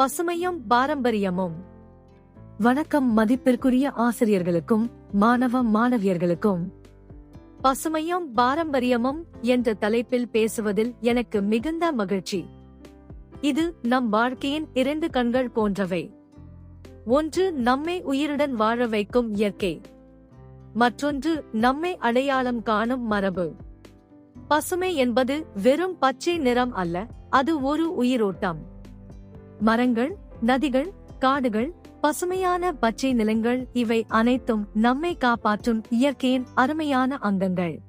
பசுமையும் பாரம்பரியமும். வணக்கம் மதிப்பிற்குரிய ஆசிரியர்களுக்கும் மாணவ மாணவியர்களுக்கும். பசுமையும் பாரம்பரியமும் என்ற தலைப்பில் பேசுவதில் எனக்கு மிகுந்த மகிழ்ச்சி. இது நம் வாழ்க்கையின் இரண்டு கண்கள் போன்றவை. ஒன்று நம்மை உயிருடன் வாழ வைக்கும் இயற்கை. மற்றொன்று நம்மை அடையாளம் காணும் மரபு. பசுமை என்பது வெறும் பச்சை நிறம் அல்ல அது ஒரு உயிரோட்டம். மரங்கள் நதிகள் காடுகள் பசுமையான பச்சை நிலங்கள் இவை அனைத்தும் நம்மை காப்பாற்றும் இயற்கையின் அருமையான அங்கங்கள்.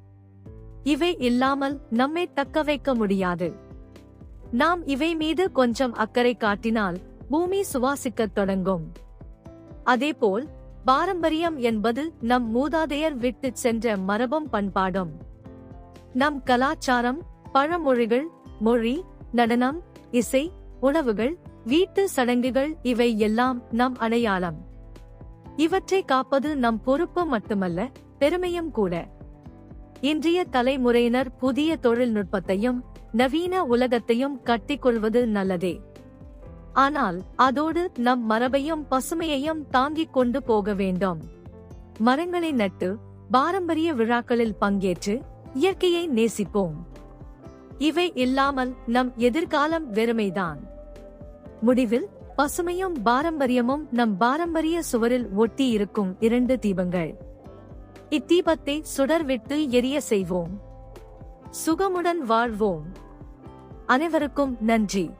இவை இல்லாமல் நம்மை தக்க வைக்க முடியாது. நாம் இவை மீது கொஞ்சம் அக்கறை காட்டினால் பூமி சுவாசிக்கத் தொடங்கும். அதேபோல் பாரம்பரியம் என்பது நம் மூதாதையர் விட்டுச் சென்ற மரபும் பண்பாடும். நம் கலாச்சாரம் பழமொழிகள் மொழி நடனம் இசை உணவுகள் வீட்டு சடங்குகள் இவை எல்லாம் நம் அடையாளம். இவற்றை காப்பது நம் பொறுப்பு மட்டுமல்ல பெருமையும் கூட. இன்றைய தலைமுறையினர் புதிய தொழில்நுட்பத்தையும் நவீன உலகத்தையும் கட்டிக்கொள்வது நல்லதே. ஆனால் அதோடு நம் மரபையும் பசுமையையும் தாங்கிக் கொண்டு போக வேண்டும். மரங்களை நட்டு பாரம்பரிய விழாக்களில் பங்கேற்று இயற்கையை நேசிப்போம். இவை இல்லாமல் நம் எதிர்காலம் வெறுமைதான். முடிவில் பசுமையும் பாரம்பரியமும் நம் பாரம்பரிய சுவரில் ஒட்டி இருக்கும் இரண்டு தீபங்கள். இத்தீபத்தை சுடர்விட்டு எரிய செய்வோம். சுகமுடன் வாழ்வோம். அனைவருக்கும் நன்றி.